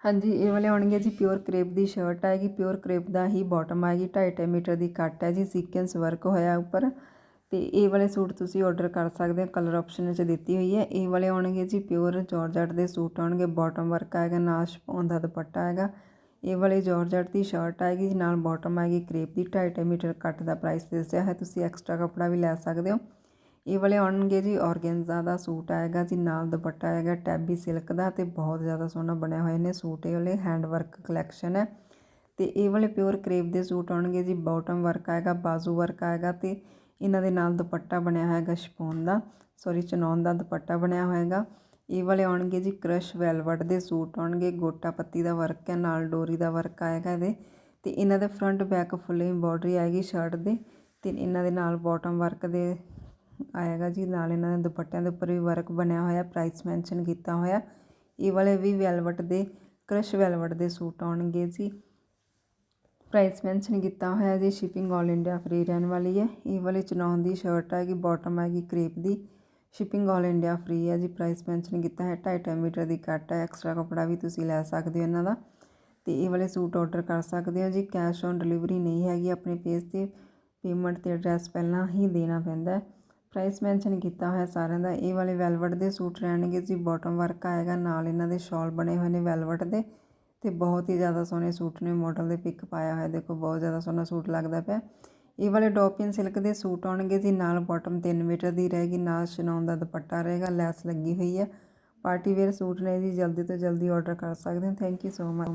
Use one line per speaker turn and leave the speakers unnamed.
ਹਾਂਜੀ, ਇਹ ਵਾਲੇ ਆਉਣਗੇ ਜੀ ਪਿਓਰ ਕਰੇਪ ਦੀ ਸ਼ਰਟ ਆਏਗੀ ਪਿਓਰ ਕਰੇਪ ਦਾ ਹੀ ਬਾਟਮ ਆਏਗੀ 2.5 ਮੀਟਰ ਦੀ ਕੱਟ ਹੈ ਜੀ ਸੀਕੁਐਂਸ ਵਰਕ ਹੋਇਆ ਉੱਪਰ। ਤੇ ਇਹ ਵਾਲੇ ਸੂਟ ਤੁਸੀਂ ਆਰਡਰ ਕਰ ਸਕਦੇ ਹੋ ਕਲਰ ਆਪਸ਼ਨ ਵਿੱਚ ਦਿੱਤੀ ਹੋਈ ਹੈ। ਇਹ ਵਾਲੇ ਆਉਣਗੇ ਜੀ ਪਿਓਰ ਜਾਰਜਟ ਦੇ ਸੂਟ ਆਉਣਗੇ ਬਾਟਮ ਵਰਕ ਆਏਗਾ ਨਾਲ ਸ਼ਪੋਨ ਦਾ ਦੁਪੱਟਾ ਆਏਗਾ। ਇਹ ਵਾਲੇ ਜਾਰਜਟ ਦੀ ਸ਼ਰਟ ਆਏਗੀ ਜੀ, ਨਾਲ ਬਾਟਮ ਆਏਗੀ ਕਰੇਪ ਦੀ 2.5 ਮੀਟਰ ਕੱਟ ਦਾ ਪ੍ਰਾਈਸ ਦੱਸਿਆ ਹੈ ਤੁਸੀਂ ਐਕਸਟਰਾ ਕੱਪੜਾ ਵੀ ਲੈ ਸਕਦੇ ਹੋ। ਇਹ ਵਾਲੇ ਆਉਣਗੇ ਜੀ ਔਰਗੈਂਜ਼ਾ ਦਾ ਸੂਟ ਆਏਗਾ ਜੀ, ਨਾਲ ਦੁਪੱਟਾ ਆਏਗਾ, ਟੈਬੀ ਸਿਲਕ ਦਾ ਤੇ ਬਹੁਤ ਜ਼ਿਆਦਾ ਸੋਹਣਾ ਬਣਿਆ ਹੋਏ ਨੇ ਸੂਟ, ਇਹ ਵਾਲੇ ਹੈਂਡ ਵਰਕ ਕਲੈਕਸ਼ਨ ਹੈ। ਤੇ ਇਹ ਵਾਲੇ ਪਿਓਰ ਕਰੇਪ ਦੇ ਸੂਟ ਆਉਣਗੇ ਜੀ, ਬਾਟਮ ਵਰਕ ਆਏਗਾ, ਬਾਜ਼ੂ ਵਰਕ ਆਏਗਾ ਤੇ ਇਹਨਾਂ ਦੇ ਨਾਲ ਦੁਪੱਟਾ ਬਣਿਆ ਹੋਏਗਾ ਸ਼ਪੋਨ ਦਾ, ਸੌਰੀ ਚਨੌਨ ਦਾ ਦੁਪੱਟਾ ਬਣਿਆ ਹੋਏਗਾ। ਇਹ ਵਾਲੇ ਆਉਣਗੇ ਜੀ ਕ੍ਰਸ਼ ਵੈਲਵਟ ਦੇ ਸੂਟ ਆਉਣਗੇ, ਗੋਟਾ ਪੱਤੀ ਦਾ ਵਰਕ ਹੈ, ਨਾਲ ਡੋਰੀ ਦਾ ਵਰਕ ਆਏਗਾ ਇਹਦੇ। ਤੇ ਇਹਨਾਂ ਦੇ ਫਰੰਟ ਬੈਕ ਫੁੱਲ ਐਮਬੋਡਰੀ ਆਏਗੀ ਸ਼ਰਟ ਦੇ ਤੇ ਇਹਨਾਂ ਦੇ ਨਾਲ ਬਾਟਮ ਵਰਕ ਦੇ ਆਏਗਾ ਜੀ। ਨਾਲ ਇਹਨਾਂ ਦੇ ਦੁਪੱਟਿਆਂ ਦੇ ਉੱਪਰ ਵੀ ਵਰਕ ਬਣਿਆ ਹੋਇਆ ਪ੍ਰਾਈਸ ਮੈਂਸ਼ਨ ਕੀਤਾ ਹੋਇਆ। ਇਹ ਵਾਲੇ ਵੀ ਵੈਲਵਟ ਦੇ ਕ੍ਰਸ਼ ਵੈਲਵਟ ਦੇ ਸੂਟ ਆਉਣਗੇ ਜੀ। ਪ੍ਰਾਈਸ ਮੈਂਸ਼ਨ ਕੀਤਾ ਹੋਇਆ ਜੀ ਸ਼ਿਪਿੰਗ ਆਲ ਇੰਡੀਆ ਫ੍ਰੀ ਰਹਿਣ ਵਾਲੀ ਹੈ। ਇਹ ਵਾਲੇ ਚਨੌਨ ਦੀ ਸ਼ਰਟ ਹੈਗੀ ਬਾਟਮ ਹੈਗੀ ਕ੍ਰੇਪ ਦੀ। ਸ਼ਿਪਿੰਗ ਆਲ ਇੰਡੀਆ ਫ੍ਰੀ ਹੈ ਜੀ। ਪ੍ਰਾਈਸ ਮੈਂਸ਼ਨ ਕੀਤਾ ਹੈ 2.5 ਮੀਟਰ ਦੀ ਕੱਟ ਹੈ। ਐਕਸਟਰਾ ਕੱਪੜਾ ਵੀ ਤੁਸੀਂ ਲੈ ਸਕਦੇ ਹੋ ਇਹਨਾਂ ਦਾ। ਤੇ ਇਹ ਵਾਲੇ ਸੂਟ ਆਰਡਰ ਕਰ ਸਕਦੇ ਹੋ ਜੀ। ਕੈਸ਼ ਔਨ ਡਿਲੀਵਰੀ ਨਹੀਂ ਹੈਗੀ, ਆਪਣੇ ਪੇਜ ਤੇ ਪੇਮੈਂਟ ਤੇ ਐਡਰੈਸ ਪਹਿਲਾਂ ਹੀ ਦੇਣਾ ਪੈਂਦਾ ਹੈ। ਪ੍ਰਾਈਸ ਮੈਂਸ਼ਨ ਕੀਤਾ ਹੋਇਆ ਸਾਰਿਆਂ ਦਾ, ਇਹ ਵਾਲੇ ਵੈਲਵਟ ਦੇ ਸੂਟ ਰਹਿਣਗੇ ਜੀ ਬਾਟਮ ਵਰਕ ਆਏਗਾ, ਨਾਲ ਇਹਨਾਂ ਦੇ ਸ਼ਾਲ ਬਣੇ ਹੋਏ ਨੇ ਵੈਲਵਟ ਦੇ ਤੇ ਬਹੁਤ ਹੀ ਜ਼ਿਆਦਾ ਸੋਹਣੇ ਸੂਟ ਨੇ ਮਾਡਲ ਦੇ ਪਿਕ ਪਾਇਆ ਹੋਇਆ, ਦੇਖੋ ਬਹੁਤ ਜ਼ਿਆਦਾ ਸੋਹਣਾ ਸੂਟ ਲੱਗਦਾ ਪਿਆ। ਇਹ ਵਾਲੇ ਡੋਪਿਨ ਸਿਲਕ ਦੇ ਸੂਟ ਆਉਣਗੇ ਜੀ, ਨਾਲ ਬਾਟਮ 3 ਮੀਟਰ ਦੀ ਰਹੇਗੀ, ਨਾਲ ਸ਼ਨੌਨ ਦਾ ਦੁਪੱਟਾ ਰਹੇਗਾ, ਲੈਸ ਲੱਗੀ ਹੋਈ ਹੈ। ਪਾਰਟੀ ਵੇਅਰ ਸੂਟ ਨੇ ਜੀ, ਜਲਦੀ ਤੋਂ ਜਲਦੀ ਆਰਡਰ ਕਰ ਸਕਦੇ ਹੋ ਥੈਂਕ ਯੂ ਸੋ ਮਚ